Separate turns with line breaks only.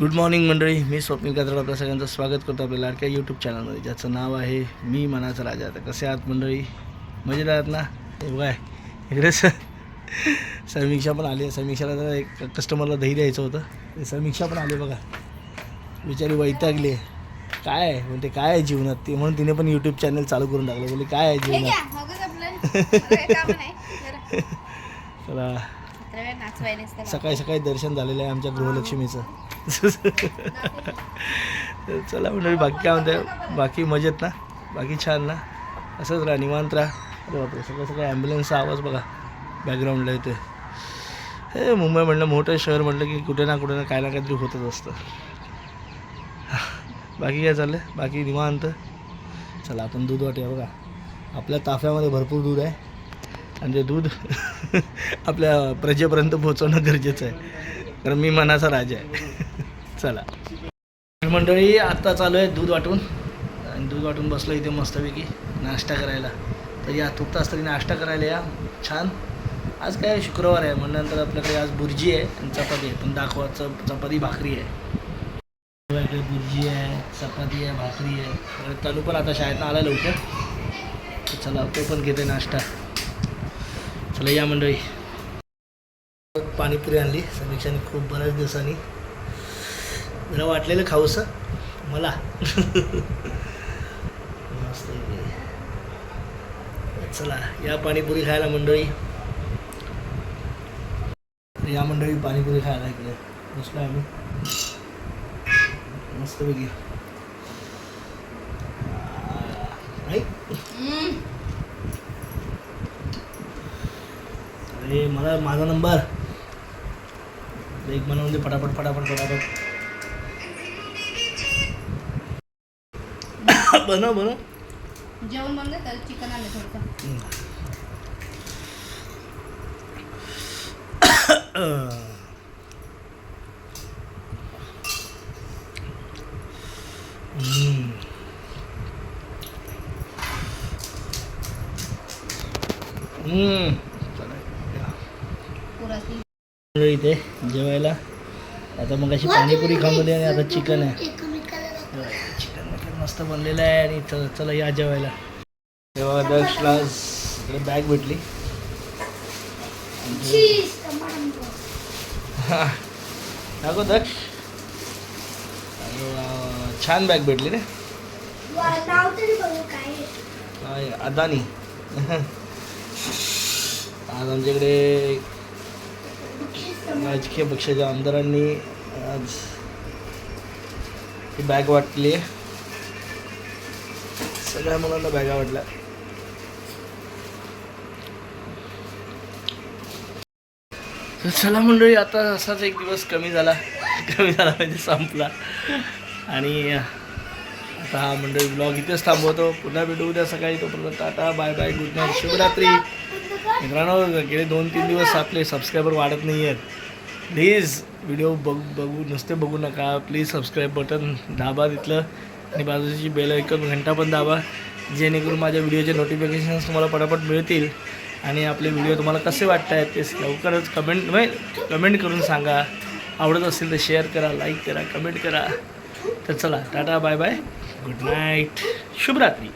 Good morning मंडळी मी स्वप्नील कात्रड आपल्या सगळ्यांचं स्वागत करतो आपल्या लाडक्या यूट्यूब चॅनलमध्ये ज्याचं नाव आहे मी मनाचा राजा. तर कसे आहात मंडळी? मजेत आहात ना? हे बघा इकडे स समीक्षा पण आली. आहे समीक्षाला जरा एक कस्टमरला दही द्यायचं होतं. ते समीक्षा पण आली बघा. बिचारी वैतागली. काय आहे? म्हणते काय आहे जीवनात? ते म्हणून तिने पण यूट्यूब चॅनल चालू करून टाकलं. बोलली काय आहे जीवनात? चला. सकाळी सकाळी दर्शन झालेलं आहे आमच्या गृहलक्ष्मीचं. चला म्हणजे बाकी काय म्हणते बाकी मजेत ना? बाकी छान ना? असंच राहा निवांत राहा. अरे बापरे सगळं सगळं ॲम्ब्युलन्सचा आवाज बघा. बॅकग्राऊंडला येते हे मुंबई म्हणलं मोठं शहर म्हटलं की कुठे ना कुठे ना काय ना काहीतरी होतच असतं. बाकी काय चाललं बाकी निवांत? चला आपण दूध वाटूया बघा. आपल्या ताफ्यामध्ये भरपूर दूध आहे. आणि ते दूध आपल्या प्रजेपर्यंत पोहोचवणं गरजेचं आहे. कारण मी मनाचा राजा आहे. चला. मंडळी आत्ता चालू आहे दूध वाटून. आणि दूध वाटून बसलो इथे मस्तपैकी. नाश्ता करायला. तर या तुपता तरी नाश्ता करायला या. छान. आज काय शुक्रवार आहे. म्हणल्यानंतर आपल्याकडे आज बुर्जी आहे आणि चपाती आहे. पण दाखवा चप चपाती भाकरी आहे. इकडे बुर्जी आहे चपाती आहे भाकरी आहे. तनू पण आता शाळेतनं आला लवकर. चला तो पण घेते नाश्ता. चला या मंडळी. पाणीपुरी आणली. समीक्षाने खूप बऱ्याच दिवसांनी. जरा वाटलेलं खाऊसं. मला. मस्त. चला या पाणीपुरी खायला मंडळी. या मंडळी पाणीपुरी खायला इकडे बसलो आम्ही. मस्त
हम्म.
अरे मला माझा नंबर. एक बनवून दे फटाफट फटाफट फटाफट बनव बनव.
जेवण बनलं तर चिकन आलं थोडंसं.
हम्म. इथे जेवायला. आता मग अशी पाणीपुरी खाऊन गेली आणि आता चिकन आहे. चिकन मटन मस्त बनलेलं आहे आणि चला चला या जेवायला. तेव्हा दक्षला इकडे बॅग भेटली. हा. दाखव दक्ष. छान बॅग भेटली रे. काय अदानी. आज आमच्याकडे राजकीय पक्षाच्या आमदारांनी आज ही बॅग वाटली. आहे सगळ्या मुलांना बॅगा वाटल्या. चला मंडळी आता असाच एक दिवस कमी झाला. कमी झाला म्हणजे संपला. आणि आता हा मंडळी ब्लॉग इथेच थांबवतो. पुन्हा भेटू उद्या सकाळी. तोपर्यंत tata bye bye good night शुभरात्री. मित्रांनो गेले दोन तीन दिवस आपले सबस्क्रायबर वाढत नाही आहेत प्लीज व्हिडिओ बघ बघू नुसते बघू नका. प्लीज सबस्क्राईब बटन दाबा तिथलं. आणि बाजूची बेल ऐकून घंटा पण दाबा. जेणेकरून माझ्या व्हिडिओचे नोटिफिकेशन्स तुम्हाला पटापट मिळतील. आणि आपले व्हिडिओ तुम्हाला कसे वाटत आहेत ते लवकरच कमेंट म्हणजे कमेंट करून सांगा. आवडत असेल तर शेअर करा लाईक करा कमेंट करा. तर चला tata bye bye good night शुभरात्री.